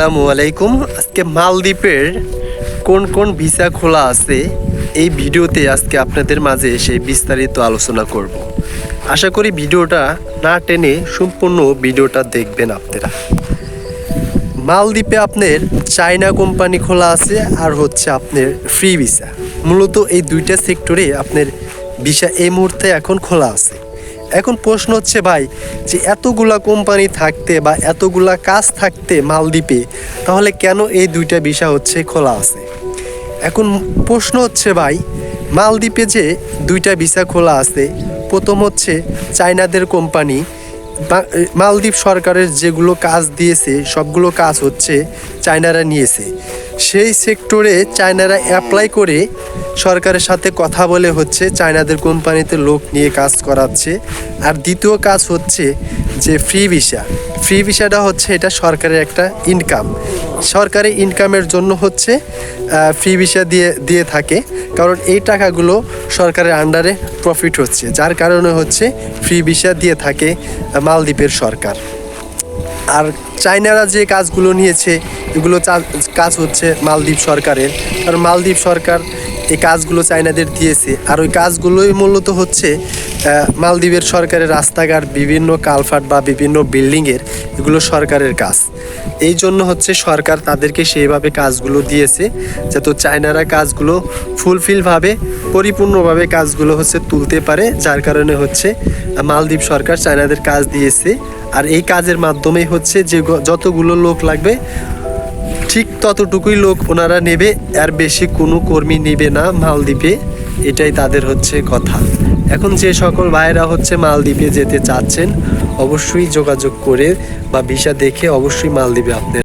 আসসালামু আলাইকুম। আজকে মালদ্বীপের কোন কোন ভিসা খোলা আছে, এই ভিডিওতে আজকে আপনাদের মাঝে সেই বিস্তারিত আলোচনা করব। আশা করি ভিডিওটা না টেনে সম্পূর্ণ ভিডিওটা দেখবেন আপনারা। মালদ্বীপে আপনার চায়না কোম্পানি খোলা আছে আর হচ্ছে আপনার ফ্রি ভিসা। মূলত এই দুইটা সেক্টরে আপনার ভিসা এই মুহূর্তে এখন খোলা আছে। এখন প্রশ্ন হচ্ছে ভাই, যে এতগুলা কোম্পানি থাকতে বা এতগুলা কাজ থাকতে মালদ্বীপে, তাহলে কেন এই দুইটা ভিসা হচ্ছে খোলা আছে? এখন প্রশ্ন হচ্ছে ভাই, মালদ্বীপে যে দুইটা ভিসা খোলা আছে, প্রথম হচ্ছে চায়নাদের কোম্পানি মালদ্বীপ সরকারের যেগুলো কাজ দিয়েছে, সবগুলো কাজ হচ্ছে চায়নারা নিয়েছে। সেই সেক্টরে চায়নারা অ্যাপ্লাই করে সরকারের সাথে কথা বলে হচ্ছে চায়নাদের কোম্পানিতে লোক নিয়ে কাজ করাচ্ছে। আর দ্বিতীয় কাজ হচ্ছে যে ফ্রি ভিসা ফ্রি ভিসাটা হচ্ছে এটা সরকারের একটা ইনকাম সরকারি ইনকামের জন্য হচ্ছে ফ্রি ভিসা দিয়ে দিয়ে থাকে। কারণ এই টাকাগুলো সরকারের আন্ডারে প্রফিট হচ্ছে। যার কারণে হচ্ছে ফ্রি ভিসা দিয়ে থাকে মালদ্বীপের সরকার। আর চায়নারা যে কাজগুলো নিয়েছে, এগুলো কাজ হচ্ছে মালদ্বীপ সরকারের। কারণ মালদ্বীপ সরকার এই কাজগুলো চায়নাদের দিয়েছে। আর ওই কাজগুলোই মূলত হচ্ছে মালদ্বীপের সরকারের রাস্তাঘাট, বিভিন্ন কালভার্ট বা বিভিন্ন বিল্ডিংয়ের এগুলো সরকারের কাজ। এই জন্য হচ্ছে সরকার তাদেরকে সেইভাবে কাজগুলো দিয়েছে, যাতে চায়নারা কাজগুলো ফুলফিলভাবে, পরিপূর্ণভাবে কাজগুলো হচ্ছে তুলতে পারে, যার কারণে হচ্ছে মালদ্বীপ সরকার চায়নাদের কাজ দিয়েছে। আর এই কাজের মাধ্যমেই হচ্ছে যে যতগুলো লোক লাগবে ঠিক ততটুকুই লোক ওনারা নেবে, আর বেশি কোনো কর্মী নেবে না মালদ্বীপে। এটাই তাদের হচ্ছে কথা। এখন যে সকল ভাইরা হচ্ছে মালদ্বীপে যেতে চাচ্ছেন, অবশ্যই যোগাযোগ করে বা ভিসা দেখে অবশ্যই মালদ্বীপে আপনার